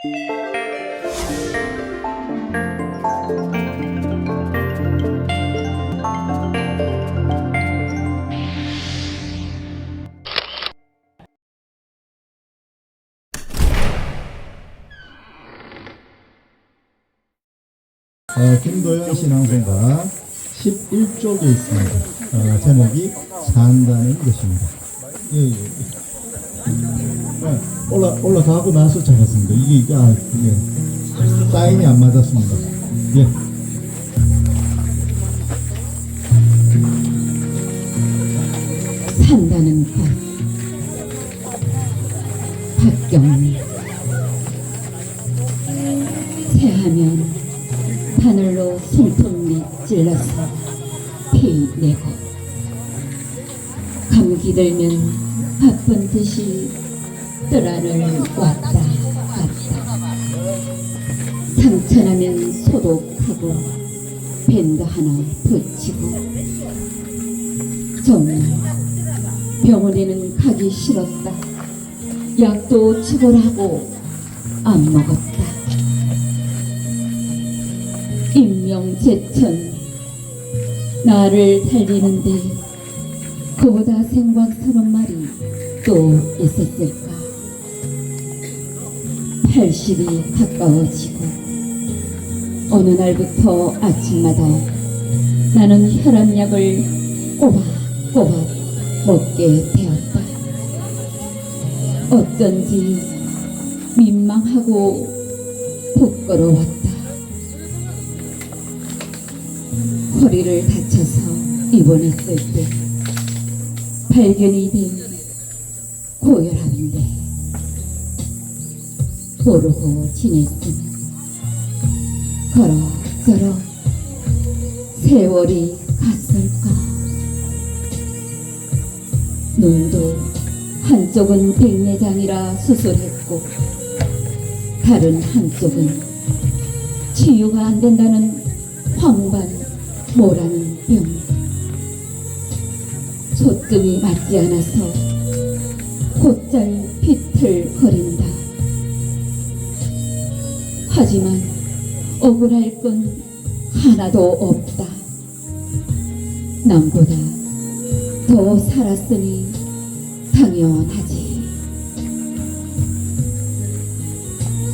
어, 김도현 신앙송가 11쪽에 있습니다. 어, 제목이 산다는 것입니다. 예, 예. 예. 아, 올라, 올라가고 나서 잡았습니다. 이게, 아, 예. 사인이 안 맞았습니다. 예. 산다는 것 박경리 새하면 바늘로 손톱밑 찔러서 피 내고 감기 들면 바쁜 듯이 뜰알을 왔다 갔다 상처나면 소독하고 밴드 하나 붙이고 정말 병원에는 가기 싫었다. 약도 처벌하고 안 먹었다. 임명제천 나를 달리는데 그보다 생광스러운 말이 또 있었을까? 80이 가까워지고 어느 날부터 아침마다 나는 혈압약을 꼬박꼬박 먹게 되었다. 어쩐지 민망하고 부끄러웠다. 허리를 다쳐서 입원했을 때 발견이 된 고혈압인데 모르고 지냈으면 그럭저럭 세월이 갔을까. 눈도 한쪽은 백내장이라 수술했고 다른 한쪽은 치유가 안 된다는 황반 모라는 병. 초점이 맞지 않아서 곧잘 피틀 거린다. 하지만 억울할 건 하나도 없다. 남보다 더 살았으니 당연하지.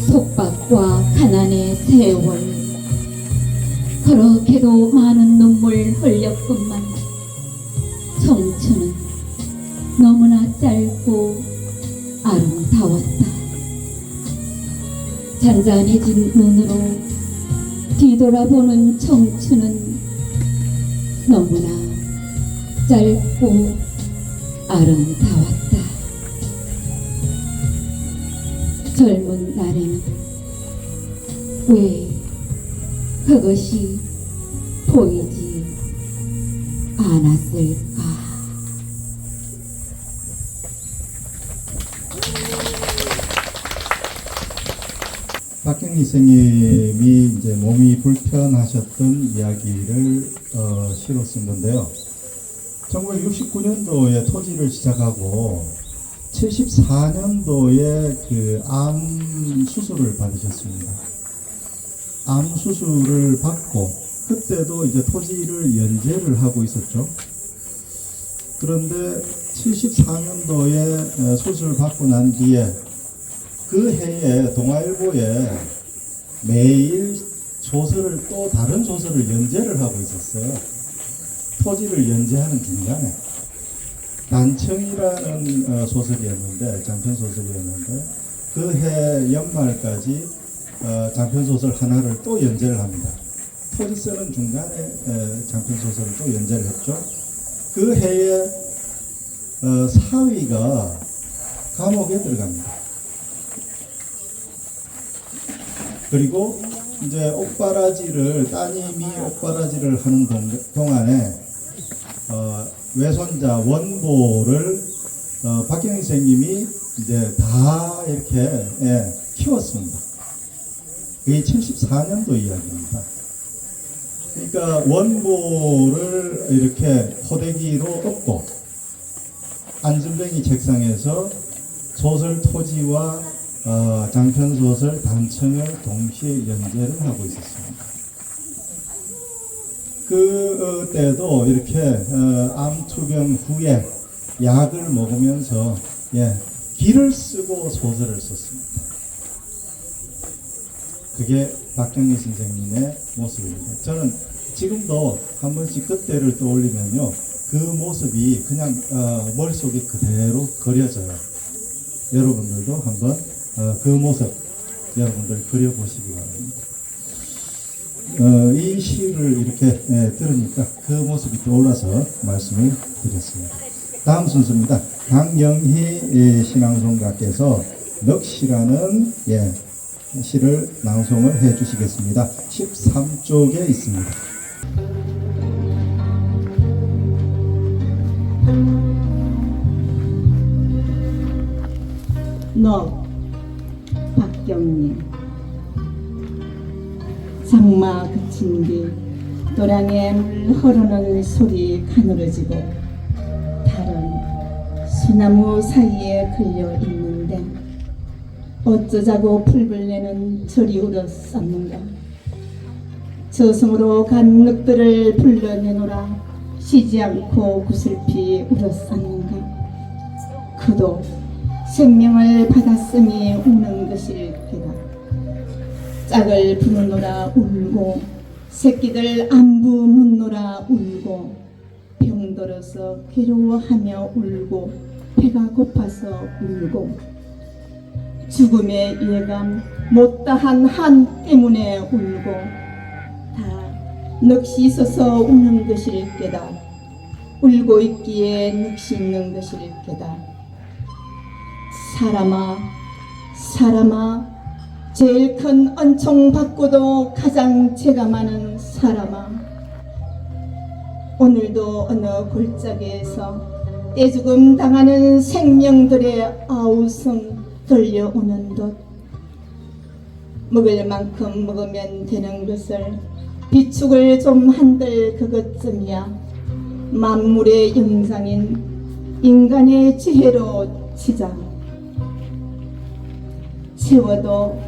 속박과 가난의 세월, 그렇게도 많은 눈물 흘렸건만 청춘은 너무나 짧고 아름다웠다. 잔잔해진 눈으로 뒤돌아보는 청춘은 너무나 짧고 아름다웠다. 젊은 날에는 왜 그것이 선생님이 이제 몸이 불편하셨던 이야기를 어, 시로 쓴 건데요. 1969년도에 토지를 시작하고 74년도에 그 암 수술을 받으셨습니다. 암 수술을 받고 그때도 이제 토지를 연재를 하고 있었죠. 그런데 74년도에 수술을 받고 난 뒤에 그 해에 동아일보에 매일 소설을 또 다른 소설을 연재를 하고 있었어요. 토지를 연재하는 중간에 단청이라는 어, 소설이었는데 장편 소설이었는데 그 해 연말까지 어, 장편 소설 하나를 또 연재를 합니다. 토지 쓰는 중간에 에, 장편 소설을 또 연재를 했죠. 그 해에 어, 사위가 감옥에 들어갑니다. 그리고 이제 옥바라지를 따님이 옥바라지를 하는 동, 동안에 어, 외손자 원보를 어, 박경희 선생님이 이제 다 이렇게 예, 키웠습니다. 그게 74년도 이야기입니다. 그러니까 원보를 이렇게 포대기로 업고 안전뱅이 책상에서 소설 토지와 어, 장편 소설 단청을 동시에 연재를 하고 있었습니다. 그 어, 때도 이렇게 어, 암투병 후에 약을 먹으면서 예, 기를 쓰고 소설을 썼습니다. 그게 박경리 선생님의 모습입니다. 저는 지금도 한 번씩 그때를 떠올리면요, 그 모습이 그냥 어, 머릿속에 그대로 그려져요. 여러분들도 한번 어, 그 모습 여러분들 그려보시기 바랍니다. 어, 이 시를 이렇게 예, 들으니까 그 모습이 떠올라서 말씀을 드렸습니다. 다음 순서입니다. 강영희 예, 신앙송가께서 넋이라는 예, 시를 낭송을 해 주시겠습니다. 13쪽에 있습니다. 너 박경리 장마 그친 뒤 도량에 물 흐르는 소리 가늘어지고 달은 소나무 사이에 걸려 있는데 어쩌자고 풀벌레는 저리 울었었는가. 저승으로 간 늑들을 불러내노라. 쉬지 않고 구슬피 울었었는가. 그도 생명을 받았으니 우는 것일 테다. 짝을 부르노라 울고 새끼들 안부 묻노라 울고 병들어서 괴로워하며 울고 배가 고파서 울고 죽음의 예감 못다한 한 때문에 울고 다 넋이 있어서 우는 것일 게다. 울고 있기에 넋이 있는 것일 게다. 사람아, 사람아, 제일 큰 은총 받고도 가장 죄가 많은 사람아. 오늘도 어느 골짜기에서 떼죽음 당하는 생명들의 아우성 들려오는 듯 먹을 만큼 먹으면 되는 것을 비축을 좀 한들 그것쯤이야 만물의 영장인 인간의 지혜로 치자. 채워도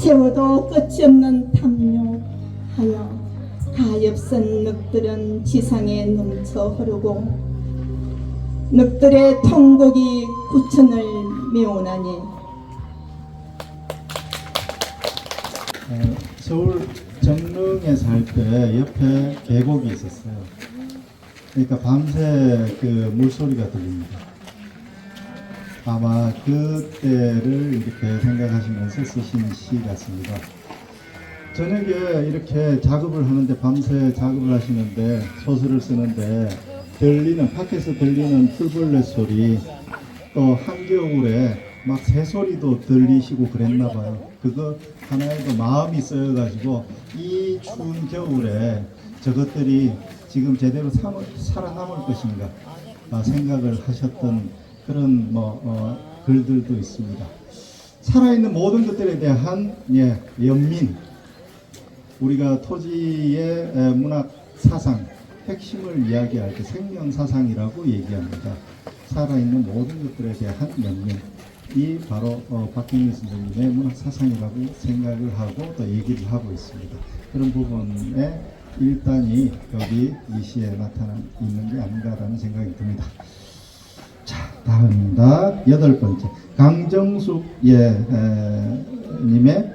채워도 끝이 없는 탐욕하여 가엾은 늑들은 지상에 넘쳐 흐르고 늑들의 통곡이 구천을 메우나니 어, 서울 정릉에 살 때 옆에 계곡이 있었어요. 그러니까 밤새 그 물소리가 들립니다. 아마 그때를 이렇게 생각하시면서 쓰신 시 같습니다. 저녁에 이렇게 작업을 하는데 밤새 작업을 하시는데 소설을 쓰는데 들리는 밖에서 들리는 풀벌레 소리 또 한겨울에 막 새소리도 들리시고 그랬나 봐요. 그거 하나에도 마음이 쓰여가지고 이 추운 겨울에 저것들이 지금 제대로 삼- 살아남을 것인가 아, 생각을 하셨던 그런 뭐 어, 글들도 있습니다. 살아있는 모든 것들에 대한 예, 연민 우리가 토지의 에, 문학 사상 핵심을 이야기할 때 생명 사상이라고 얘기합니다. 살아있는 모든 것들에 대한 연민이 바로 어, 박경리 선생님의 문학 사상이라고 생각을 하고 또 얘기를 하고 있습니다. 그런 부분에 일단이 여기 이 시에 나타나 있는 게 아닌가라는 생각이 듭니다. 자, 다음입니다. 여덟 번째 강정숙 예 에, 님의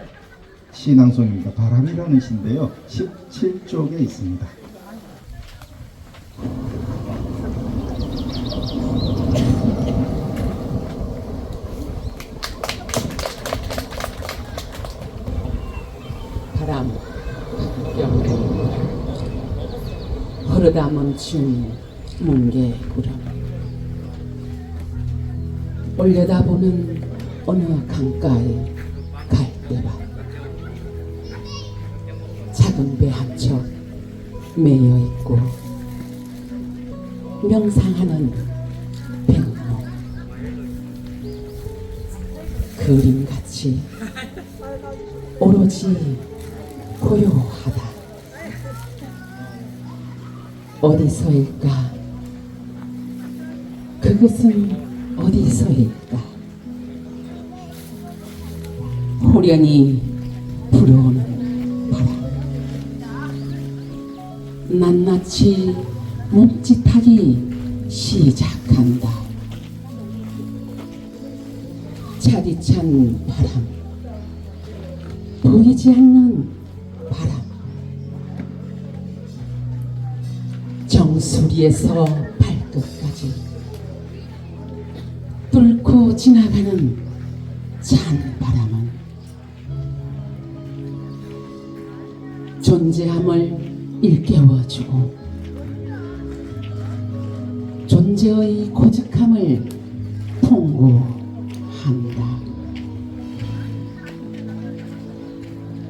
시낭송입니다. 바람이라는 시인데요. 17쪽에 있습니다. 바람 영감 흐르다 멈춘 뭉게 구름 올려다보는 어느 강가의 갈대밭 작은 배 한 척 매여 있고 명상하는 백모 그림같이 오로지 고요하다. 어디서일까? 그것은 어디서 일까? 호련히 불어오는 바람. 낱낱이 몸짓하기 시작한다. 차디찬 바람. 보이지 않는 바람. 정수리에서 지나가는 찬 바람은 존재함을 일깨워주고 존재의 고직함을 통고한다.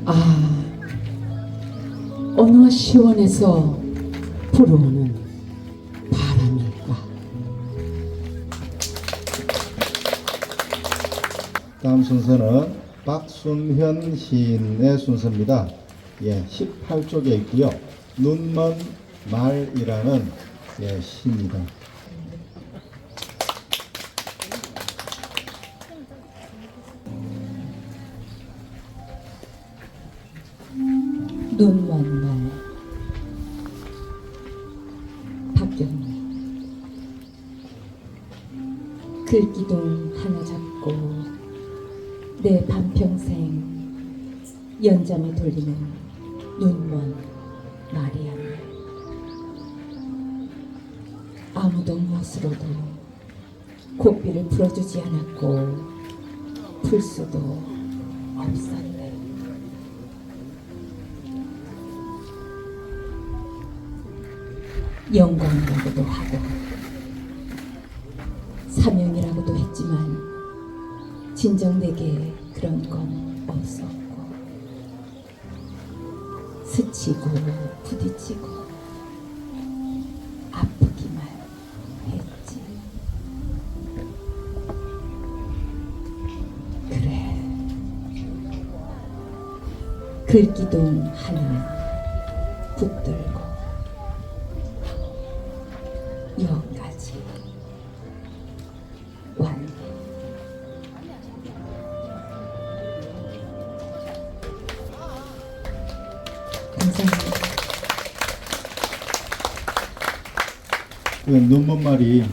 아, 어느 시원에서 불어오는 다음 순서는 박순현 시인의 순서입니다. 예, 18쪽에 있고요. 눈먼 말이라는 예, 시입니다. 눈먼 날 박경리 글기둥 하나 잡고 내 반평생 연잠을 돌리는 눈먼 마리아네 아무도 무엇으로도 고삐를 풀어주지 않았고 풀 수도 없었네. 영광이라고도 하고 사명이라고도 했지만 진정 내게 그런 건 없었고 스치고 부딪히고 아프기만 했지. 그래. 글기둥 하나 붙들 그 눈먼 말이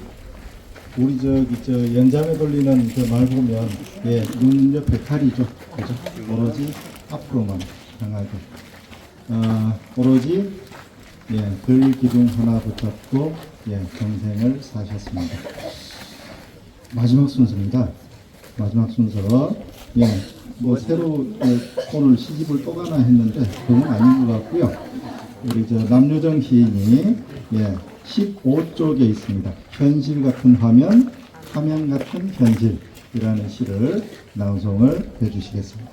우리 저기 저 연장에 돌리는 그 말 보면 예, 눈 옆에 칼이죠. 그죠? 오로지 앞으로만 향하게. 어, 오로지 예, 글 기둥 하나 붙잡고 예, 평생을 사셨습니다. 마지막 순서입니다. 마지막 순서. 예, 뭐 새로 어, 오늘 시집을 또 가나 했는데 그건 아닌 것 같고요. 우리 저 남유정 시인이 예, 15쪽에 있습니다. 현실 같은 화면, 화면 같은 현실이라는 시를 낭송을 해주시겠습니다.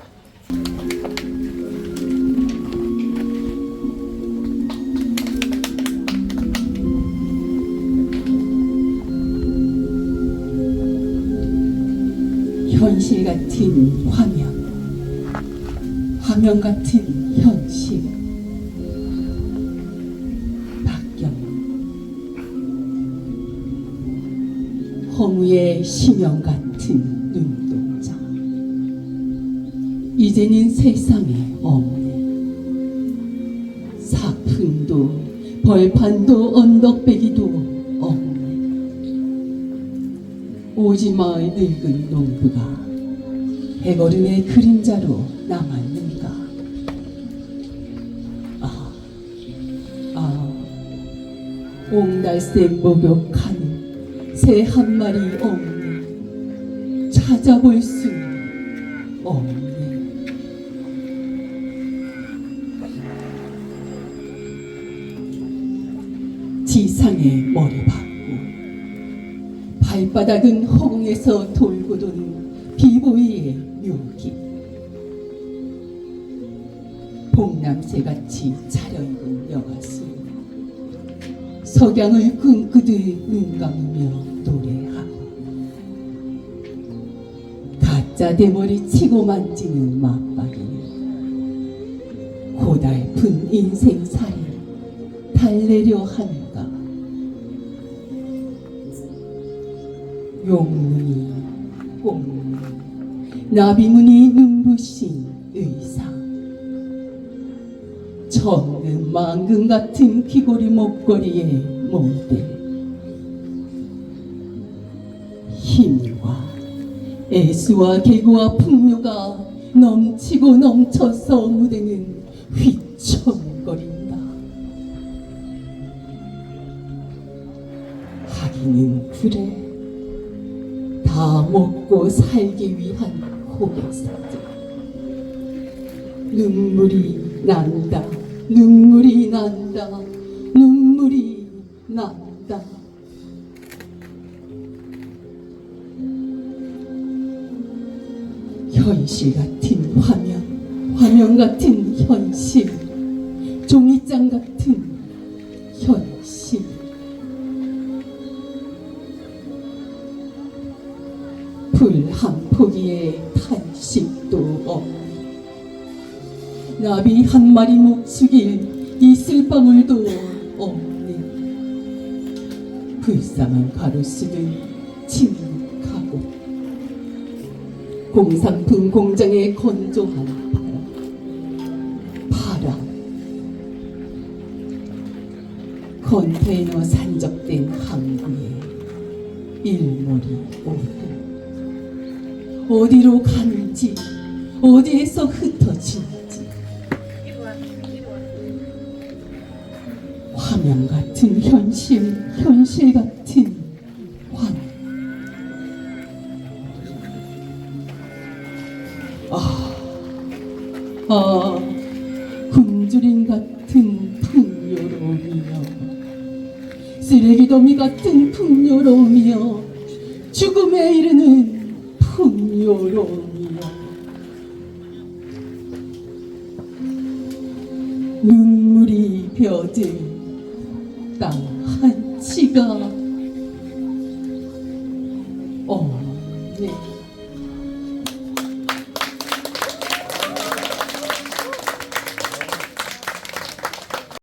같은 화면, 화면 같은 현실. 박경 허무의 심형 같은 눈동자. 이제는 세상에 없네. 사품도 벌판도 언덕배기도. 오지마의 늙은 농부가 해거름의 그림자로 남았는가? 아, 아, 옹달새 목욕하는 새한 마리 없네. 찾아볼 수는 없네. 지상의 머리 박고 발바닥은 허공에서 돌고 도는 비보이의 묘기. 봉남새같이 차려입은 여가수 석양을 꿈꾸듯 눈 감으며 노래하고 가짜 대머리 치고 만지는 맞박이 고달픈 인생살이 달래려 하는가? 용눈이 꽁눈 눈부 눈부신 의상 정금 망금 같은 귀고리 목걸이의 모델 힘과 애수와 개구와 풍요가 넘치고 넘쳐서 무대는 휘청거린다. 하기는 그래. 다 먹고 살기 위한 고객사들 눈물이 난다. 눈물이 난다. 눈물이 난다. 현실 같은 화면 화면 같은 현실. 종이장 같은 포기에 탄식도 없네. 나비 한 마리 목축일 이슬 방울도 없네. 불쌍한 가로수는 침묵하고 공산품 공장의 건조한 바람 바람. 컨테이너 산적된 항구에 일몰이 오고 어디로 가는지 어디에서 흩어지는지. 화면 같은 현실 현실 같은 화면 아, 아 굶주림 같은 풍요로움이여 쓰레기 더미 같은 풍요로움이여 죽음에 이르는 풍요로움이여 눈물이 벼든 땅 한치가